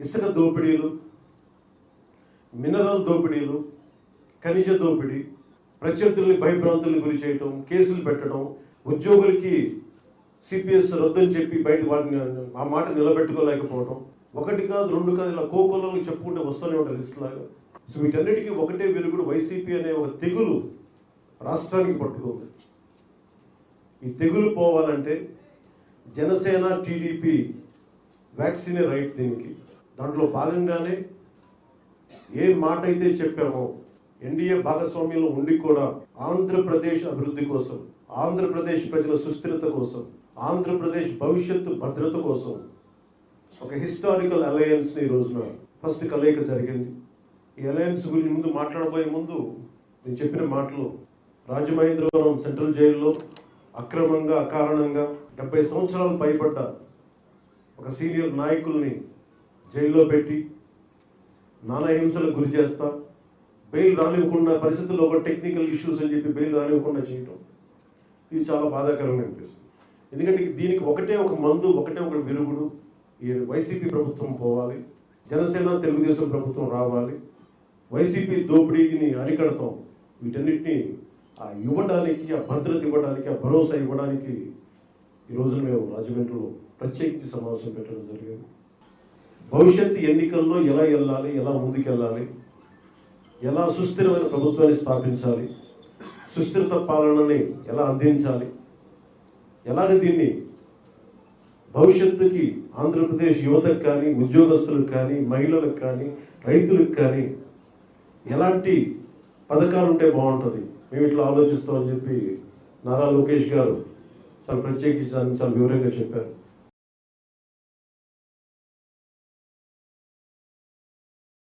ఇసుక దోపిడీలు మినరల్ దోపిడీలు ఖనిజ దోపిడీ ప్రత్యర్థుల్ని భయభ్రాంతుల్ని గురి చేయటం కేసులు పెట్టడం ఉద్యోగులకి సిపిఎస్ రద్దని చెప్పి బయట వాటిని ఆ మాట నిలబెట్టుకోలేకపోవడం ఒకటి కాదు రెండు కాదు ఇలా కోకోలలో చెప్పుకుంటే వస్తూనే ఉంటుంది లిస్ట్ లాగా. సో వీటన్నిటికీ ఒకటే వెలుగుడు వైసీపీ అనే ఒక తెగులు రాష్ట్రానికి పట్టుకుంది. ఈ తెగులు పోవాలంటే జనసేన టీడీపీ వ్యాక్సినే రైట్ దీనికి. దాంట్లో భాగంగానే ఏ మాట అయితే చెప్పామో ఎన్డీఏ భాగస్వామ్యంలో ఉండి కూడా ఆంధ్రప్రదేశ్ అభివృద్ధి కోసం ఆంధ్రప్రదేశ్ ప్రజల సుస్థిరత కోసం ఆంధ్రప్రదేశ్ భవిష్యత్తు భద్రత కోసం ఒక హిస్టారికల్ అలయన్స్ని ఈ రోజున ఫస్ట్ కలయిక జరిగింది. ఈ అలయన్స్ గురించి ముందు మాట్లాడబోయే ముందు నేను చెప్పిన మాటలు రాజమహేంద్రవరం సెంట్రల్ జైల్లో అక్రమంగా అకారణంగా డెబ్బై సంవత్సరాలు పైబడ్డ ఒక సీనియర్ నాయకుల్ని జైల్లో పెట్టి నానా హింసలకు గురి చేస్తా బెయిల్ రానివ్వకుండా పరిస్థితుల్లో ఒక టెక్నికల్ ఇష్యూస్ అని చెప్పి బెయిల్ రానివ్వకుండా చేయటం ఇది చాలా బాధాకరంగా అనిపిస్తుంది ఎందుకంటే దీనికి ఒకటే ఒక మందు ఒకటే ఒక విరుగుడు. ఈ వైసీపీ ప్రభుత్వం పోవాలి జనసేన తెలుగుదేశం ప్రభుత్వం రావాలి. వైసీపీ దోపిడీని అరికడతాం. వీటన్నిటిని ఆ ఇవ్వడానికి ఆ భద్రత ఇవ్వడానికి ఆ భరోసా ఇవ్వడానికి ఈ రోజున మేము రాజమండ్రిలో ప్రత్యేకించి సమావేశం పెట్టడం జరిగింది. భవిష్యత్తు ఎన్నికల్లో ఎలా వెళ్ళాలి ఎలా ముందుకెళ్ళాలి ఎలా సుస్థిరమైన ప్రభుత్వాన్ని స్థాపించాలి సుస్థిరత పాలనని ఎలా అందించాలి ఎలాగ దీన్ని భవిష్యత్తుకి ఆంధ్రప్రదేశ్ యువతకు కానీ ఉద్యోగస్తులకు కానీ మహిళలకు కానీ రైతులకు కానీ ఎలాంటి పథకాలు ఉంటే బాగుంటుంది? మేము ఇట్లా ఆలోచిస్తామని చెప్పి నారా లోకేష్ గారు చాలా ప్రత్యేకించి దాన్ని చాలా వివరంగా చెప్పారు.